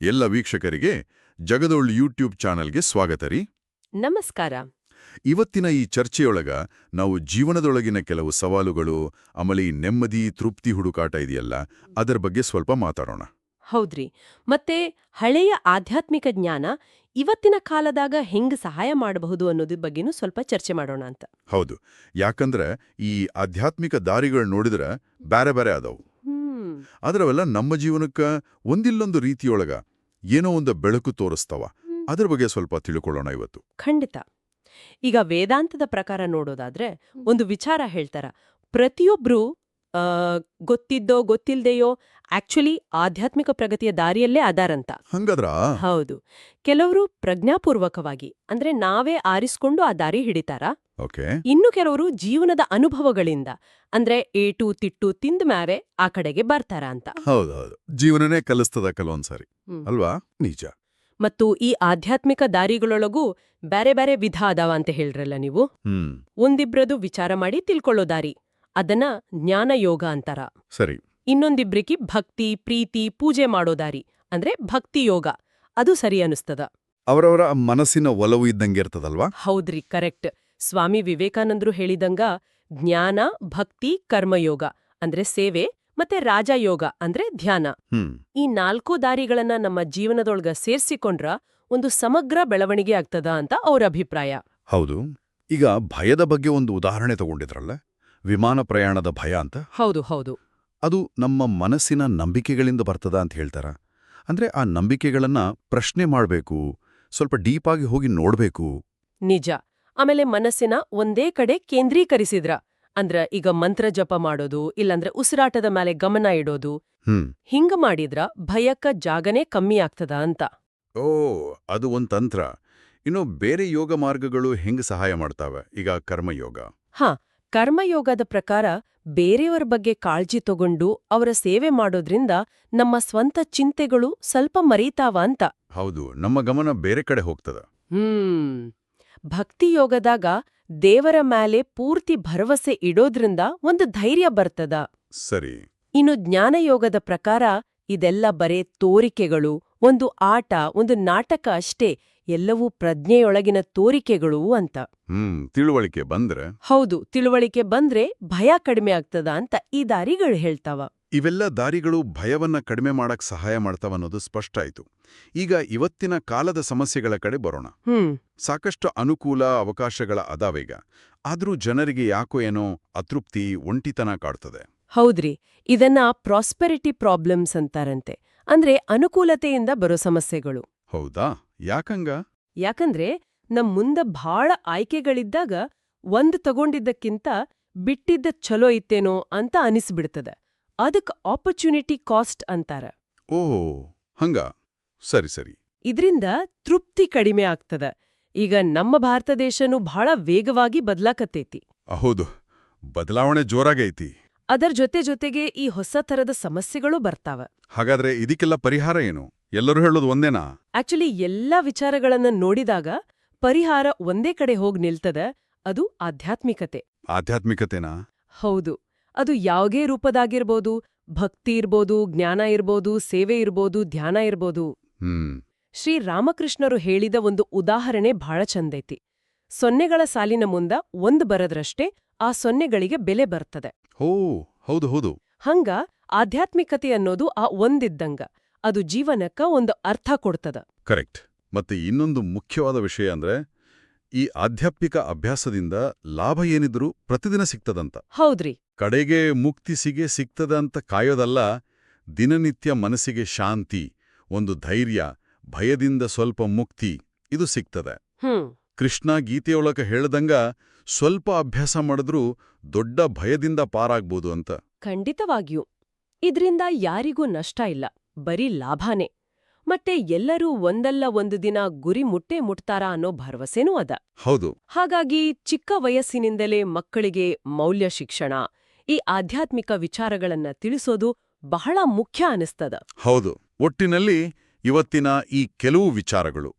ಎಲ್ಲ ವೀಕ್ಷಕರಿಗೆ ಜಗದೋಳ್ ಯೂಟ್ಯೂಬ್ ಚಾನಲ್ಗೆ ಸ್ವಾಗತ ರೀ. ನಮಸ್ಕಾರ. ಇವತ್ತಿನ ಈ ಚರ್ಚೆಯೊಳಗ ನಾವು ಜೀವನದೊಳಗಿನ ಕೆಲವು ಸವಾಲುಗಳು ಆಮೇಲೆ ಈ ನೆಮ್ಮದಿ ತೃಪ್ತಿ ಹುಡುಕಾಟ ಇದೆಯಲ್ಲ ಅದರ ಬಗ್ಗೆ ಸ್ವಲ್ಪ ಮಾತಾಡೋಣ. ಹೌದ್ರಿ. ಮತ್ತೆ ಹಳೆಯ ಆಧ್ಯಾತ್ಮಿಕ ಜ್ಞಾನ ಇವತ್ತಿನ ಕಾಲದಾಗ ಹೆಂಗ್ ಸಹಾಯ ಮಾಡಬಹುದು ಅನ್ನೋದ್ರ ಬಗ್ಗೆನೂ ಸ್ವಲ್ಪ ಚರ್ಚೆ ಮಾಡೋಣ ಅಂತ. ಹೌದು. ಯಾಕಂದ್ರೆ ಈ ಆಧ್ಯಾತ್ಮಿಕ ದಾರಿಗಳು ನೋಡಿದ್ರೆ ಬ್ಯಾರೆ ಬ್ಯಾರೆ ಅದಾವು ಅದರವೆಲ್ಲ ನಮ್ಮ ಜೀವನಕ್ಕ ಒಂದಿಲ್ಲೊಂದು ರೀತಿಯೊಳಗ ಏನೋ ಒಂದು ಬೆಳಕು ತೋರಿಸ್ತವ. ಅದರ ಬಗ್ಗೆ ಸ್ವಲ್ಪ ತಿಳ್ಕೊಳ್ಳೋಣ ಇವತ್ತು. ಖಂಡಿತ. ಈಗ ವೇದಾಂತದ ಪ್ರಕಾರ ನೋಡೋದಾದ್ರೆ ಒಂದು ವಿಚಾರ ಹೇಳ್ತಾರ. ಪ್ರತಿಯೊಬ್ರು ಗೊತ್ತಿದ್ದೋ ಗೊತ್ತಿಲ್ದೆಯೋ ಆಕ್ಚುಲಿ ಆಧ್ಯಾತ್ಮಿಕ ಪ್ರಗತಿಯ ದಾರಿಯಲ್ಲೇ ಅದಾರಂತ ಹಂಗದ್ರ? ಹೌದು. ಕೆಲವರು ಪ್ರಜ್ಞಾಪೂರ್ವಕವಾಗಿ ಅಂದ್ರೆ ನಾವೇ ಆರಿಸ್ಕೊಂಡು ಆ ದಾರಿ ಹಿಡಿತಾರ? ಇನ್ನು ಕೆಲವರು ಜೀವನದ ಅನುಭವಗಳಿಂದ ಅಂದ್ರೆ ಏಟು ತಿಟ್ಟು ತಿಂದ ಮ್ಯಾರೆ ಆ ಕಡೆಗೆ ಬರ್ತಾರ ಅಂತ. ಹೌದೌದು ಹೌದು. ಜೀವನನೇ ಕಲಿಸ್ತದ ಕೆಲವೊಂದ್ಸರಿ. ಅಲ್ವಾ? ನಿಜ. ಮತ್ತು ಈ ಆಧ್ಯಾತ್ಮಿಕ ದಾರಿಗಳೊಳಗೂ ಬ್ಯಾರೆ ಬ್ಯಾರೆ ವಿಧ ಅದಾವ ಅಂತ ಹೇಳ್ರಲ್ಲ ನೀವು? ಒಂದಿಬ್ರದು ವಿಚಾರ ಮಾಡಿ ತಿಳ್ಕೊಳ್ಳೋ ದಾರಿ. ಅದನ್ನ ಜ್ಞಾನ ಯೋಗ ಅಂತಾರ. ಸರಿ. ಇನ್ನೊಂದಿಬ್ರಿಗೆ ಭಕ್ತಿ ಪ್ರೀತಿ ಪೂಜೆ ಮಾಡೋ ದಾರಿ ಅಂದ್ರೆ ಭಕ್ತಿ ಯೋಗ. ಅದು ಸರಿ ಅನಿಸ್ತದ. ಅವರವರ ಮನಸ್ಸಿನ ಒಲವು ಇದ್ದಂಗೆ ಇರ್ತದಲ್ವಾ? ಹೌದ್ರಿ ಕರೆಕ್ಟ್. ಸ್ವಾಮಿ ವಿವೇಕಾನಂದ್ರು ಹೇಳಿದಂಗ ಜ್ಞಾನ ಭಕ್ತಿ ಕರ್ಮಯೋಗ. ಅಂದ್ರೆ ಸೇವೆ ಮತ್ತೆ ರಾಜಯೋಗ ಅಂದ್ರೆ ಧ್ಯಾನ. ಈ ನಾಲ್ಕು ದಾರಿಗಳನ್ನ ನಮ್ಮ ಜೀವನದೊಳಗ ಸೇರ್ಸಿಕೊಂಡ್ರ ಒಂದು ಸಮಗ್ರ ಬೆಳವಣಿಗೆ ಆಗ್ತದ ಅಂತ ಅವರ ಅಭಿಪ್ರಾಯ. ಹೌದು. ಈಗ ಭಯದ ಬಗ್ಗೆ ಒಂದು ಉದಾಹರಣೆ ತಗೊಂಡಿದ್ರಲ್ಲ? ವಿಮಾನ ಪ್ರಯಾಣದ ಭಯ ಅಂತ? ಹೌದು ಹೌದು. ಅದು ನಮ್ಮ ಮನಸ್ಸಿನ ನಂಬಿಕೆಗಳಿಂದ ಬರ್ತದ ಅಂತ ಹೇಳ್ತಾರ? ಅಂದ್ರೆ ಆ ನಂಬಿಕೆಗಳನ್ನ ಪ್ರಶ್ನೆ ಮಾಡಬೇಕು ಸ್ವಲ್ಪ ಡೀಪಾಗಿ ಹೋಗಿ ನೋಡ್ಬೇಕು. ನಿಜ. ಆಮೇಲೆ ಮನಸ್ಸಿನ ಒಂದೇ ಕಡೆ ಕೇಂದ್ರೀಕರಿಸಿದ್ರ. ಅಂದ್ರ ಈಗ ಮಂತ್ರ ಜಪ ಮಾಡೋದು ಇಲ್ಲಂದ್ರೆ ಉಸಿರಾಟದ ಮೇಲೆ ಗಮನ ಇಡೋದು. ಹ್ಮ್. ಹಿಂಗ ಮಾಡಿದ್ರ ಭಯಕ್ಕ ಜಾಗನೇ ಕಮ್ಮಿ ಆಗ್ತದ ಅಂತ. ಓ ಅದು ಒಂದ್ ತಂತ್ರ. ಇನ್ನು ಬೇರೆ ಯೋಗ ಮಾರ್ಗಗಳು ಹೆಂಗ್ ಸಹಾಯ ಮಾಡ್ತಾವೆ? ಈಗ ಕರ್ಮಯೋಗ. ಹಾ ಕರ್ಮಯೋಗದ ಪ್ರಕಾರ ಬೇರೆಯವರ ಬಗ್ಗೆ ಕಾಳಜಿ ತಗೊಂಡು ಅವರ ಸೇವೆ ಮಾಡೋದ್ರಿಂದ ನಮ್ಮ ಸ್ವಂತ ಚಿಂತೆಗಳು ಸ್ವಲ್ಪ ಮರೀತಾವ ಅಂತ. ಹೌದು ನಮ್ಮ ಗಮನ ಬೇರೆ ಕಡೆ ಹೋಗ್ತದ. ಹ್ಮ್. ಭಕ್ತಿಯೋಗದಾಗ ದೇವರ ಮ್ಯಾಲೆ ಪೂರ್ತಿ ಭರವಸೆ ಇಡೋದ್ರಿಂದ ಒಂದು ಧೈರ್ಯ ಬರ್ತದ. ಸರಿ. ಇನ್ನು ಜ್ಞಾನಯೋಗದ ಪ್ರಕಾರ ಇದೆಲ್ಲ ಬರೇ ತೋರಿಕೆಗಳು ಒಂದು ಆಟ ಒಂದು ನಾಟಕ ಅಷ್ಟೇ. ಎಲ್ಲವೂ ಪ್ರಜ್ಞೆಯೊಳಗಿನ ತೋರಿಕೆಗಳು ಅಂತ. ಹ್ಮ್ ತಿಳುವಳಿಕೆ ಬಂದ್ರೆ? ಹೌದು ತಿಳುವಳಿಕೆ ಬಂದ್ರೆ ಭಯ ಕಡಿಮೆ ಆಗ್ತದ ಅಂತ ಈ ದಾರಿಗಳು ಹೇಳ್ತಾವ. ಇವೆಲ್ಲ ದಾರಿಗಳು ಭಯವನ್ನ ಕಡಿಮೆ ಮಾಡಕ್ ಸಹಾಯ ಮಾಡ್ತಾವನ್ನೋದು ಸ್ಪಷ್ಟ ಆಯ್ತು. ಈಗ ಇವತ್ತಿನ ಕಾಲದ ಸಮಸ್ಯೆಗಳ ಕಡೆ ಬರೋಣ. ಹ್ಮ್. ಸಾಕಷ್ಟು ಅನುಕೂಲ ಅವಕಾಶಗಳ ಅದಾವೀಗ ಆದ್ರೂ ಜನರಿಗೆ ಯಾಕೋ ಏನೋ ಅತೃಪ್ತಿ ಒಂಟಿತನ ಕಾಡ್ತದೆ. ಹೌದ್ರಿ ಇದನ್ನ ಪ್ರಾಸ್ಪೆರಿಟಿ ಪ್ರಾಬ್ಲಮ್ಸ್ ಅಂತಾರಂತೆ. ಅಂದ್ರೆ ಅನುಕೂಲತೆಯಿಂದ ಬರೋ ಸಮಸ್ಯೆಗಳು. ಹೌದಾ? ಯಾಕಂಗ? ಯಾಕಂದ್ರೆ ನಮ್ ಮುಂದ ಭಾಳ ಆಯ್ಕೆಗಳಿದ್ದಾಗ ಒಂದ್ ತಗೊಂಡಿದ್ದಕ್ಕಿಂತ ಬಿಟ್ಟಿದ್ದ ಚಲೋ ಇತ್ತೇನೋ ಅಂತ ಅನಿಸ್ಬಿಡ್ತದ. ಅದಕ್ ಆಪರ್ಚುನಿಟಿ ಕಾಸ್ಟ್ ಅಂತಾರ. ಓ ಹಂಗ. ಸರಿ ಸರಿ. ಇದ್ರಿಂದ ತೃಪ್ತಿ ಕಡಿಮೆ ಆಗ್ತದ. ಈಗ ನಮ್ಮ ಭಾರತ ದೇಶನೂ ಬಹಳ ವೇಗವಾಗಿ ಬದ್ಲಾಕತ್ತೈತಿ. ಹೌದು. ಬದಲಾವಣೆ ಜೋರಾಗೈತಿ. ಅದರ ಜೊತೆ ಜೊತೆಗೆ ಈ ಹೊಸ ಥರದ ಸಮಸ್ಯೆಗಳು ಬರ್ತಾವ. ಹಾಗಾದ್ರೆ ಇದಕ್ಕೆಲ್ಲ ಪರಿಹಾರ ಏನು? ಎಲ್ಲರೂ ಹೇಳೋದು ಒಂದೇನಾ? ಆಕ್ಚುಲಿ ಎಲ್ಲಾ ವಿಚಾರಗಳನ್ನ ನೋಡಿದಾಗ ಪರಿಹಾರ ಒಂದೇ ಕಡೆ ಹೋಗ್ ನಿಲ್ತದ ಅದು ಆಧ್ಯಾತ್ಮಿಕತೆ. ಆಧ್ಯಾತ್ಮಿಕತೆನಾ? ಹೌದು. ಅದು ಯಾವುದೇ ರೂಪದಾಗಿರ್ಬೋದು ಭಕ್ತಿ ಇರ್ಬೋದು ಜ್ಞಾನ ಇರ್ಬೋದು ಸೇವೆ ಇರ್ಬೋದು ಧ್ಯಾನ ಇರ್ಬೋದು. ಶ್ರೀ ರಾಮಕೃಷ್ಣರು ಹೇಳಿದ ಒಂದು ಉದಾಹರಣೆ ಬಹಳ ಚಂದೈತಿ. ಸೊನ್ನೆಗಳ ಸಾಲಿನ ಮುಂದ ಒಂದು ಬರದ್ರಷ್ಟೇ ಆ ಸೊನ್ನೆಗಳಿಗೆ ಬೆಲೆ ಬರ್ತದೆ. ಹೋ ಹೌದು ಹೌದು. ಹಂಗ ಆಧ್ಯಾತ್ಮಿಕತೆ ಅನ್ನೋದು ಆ ಒಂದಿದ್ದಂಗ. ಅದು ಜೀವನಕ್ಕ ಒಂದು ಅರ್ಥ ಕೊಡ್ತದ. ಕರೆಕ್ಟ್. ಮತ್ತೆ ಇನ್ನೊಂದು ಮುಖ್ಯವಾದ ವಿಷಯ ಅಂದ್ರೆ ಈ ಆಧ್ಯಾತ್ಮಿಕ ಅಭ್ಯಾಸದಿಂದ ಲಾಭ ಏನಿದ್ರೂ ಪ್ರತಿದಿನ ಸಿಗ್ತದಂತ. ಹೌದ್ರಿ. ಕಡೆಗೆ ಮುಕ್ತಿ ಸಿಗೆ ಸಿಗ್ತದ ಅಂತ ಕಾಯೋದಲ್ಲ ದಿನನಿತ್ಯ ಮನಸ್ಸಿಗೆ ಶಾಂತಿ ಒಂದು ಧೈರ್ಯ ಭಯದಿಂದ ಸ್ವಲ್ಪ ಮುಕ್ತಿ ಇದು ಸಿಗ್ತದೆ. ಕೃಷ್ಣ ಗೀತೆಯೊಳಗ ಹೇಳ್ದಂಗ ಸ್ವಲ್ಪ ಅಭ್ಯಾಸ ಮಾಡಿದ್ರೂ ದೊಡ್ಡ ಭಯದಿಂದ ಪಾರಾಗ್ಬೋದು ಅಂತ. ಖಂಡಿತವಾಗಿಯೂ. ಇದ್ರಿಂದ ಯಾರಿಗೂ ನಷ್ಟ ಇಲ್ಲ. ಬರೀ ಲಾಭನೇ. ಮತ್ತೆ ಎಲ್ಲರೂ ಒಂದಲ್ಲ ಒಂದು ದಿನ ಗುರಿ ಮುಟ್ಟೆ ಮುಟ್ತಾರ ಅನ್ನೋ ಭರವಸೆನೂ ಅದ. ಹೌದು. ಹಾಗಾಗಿ ಚಿಕ್ಕ ವಯಸ್ಸಿನಿಂದಲೇ ಮಕ್ಕಳಿಗೆ ಮೌಲ್ಯ ಶಿಕ್ಷಣ ಈ ಆಧ್ಯಾತ್ಮಿಕ ವಿಚಾರಗಳನ್ನ ತಿಳಿಸೋದು ಬಹಳ ಮುಖ್ಯ ಅನಿಸ್ತದ. ಹೌದು. ಒಟ್ಟಿನಲ್ಲಿ ಇವತ್ತಿನ ಈ ಕೆಲವು ವಿಚಾರಗಳು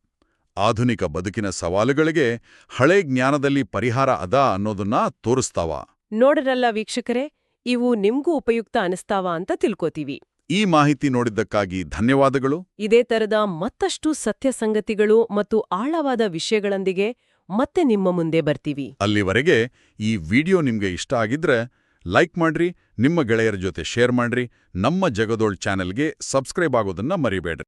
ಆಧುನಿಕ ಬದುಕಿನ ಸವಾಲುಗಳಿಗೆ ಹಳೆ ಜ್ಞಾನದಲ್ಲಿ ಪರಿಹಾರ ಅದ ಅನ್ನೋದನ್ನ ತೋರಿಸ್ತಾವ. ನೋಡರಲ್ಲ ವೀಕ್ಷಕರೇ ಇವು ನಿಮ್ಗೂ ಉಪಯುಕ್ತ ಅನಿಸ್ತಾವ ಅಂತ ತಿಳ್ಕೋತೀವಿ. ಈ ಮಾಹಿತಿ ನೋಡಿದ್ದಕ್ಕಾಗಿ ಧನ್ಯವಾದಗಳು. ಇದೇ ತರದ ಮತ್ತಷ್ಟು ಸತ್ಯ ಸಂಗತಿಗಳು ಮತ್ತು ಆಳವಾದ ವಿಷಯಗಳೊಂದಿಗೆ ಮತ್ತೆ ನಿಮ್ಮ ಮುಂದೆ ಬರ್ತೀವಿ. ಅಲ್ಲಿವರೆಗೆ ಈ ವಿಡಿಯೋ ನಿಮ್ಗೆ ಇಷ್ಟ ಆಗಿದ್ರೆ ಲೈಕ್ ಮಾಡ್ರಿ ನಿಮ್ಮ ಗೆಳೆಯರ ಜೊತೆ ಶೇರ್ ಮಾಡ್ರಿ ನಮ್ಮ ಜಗದೋಳ್ ಚಾನೆಲ್ಗೆ ಸಬ್ಸ್ಕ್ರೈಬ್ ಆಗೋದನ್ನ ಮರಿಬೇಡ್ರಿ.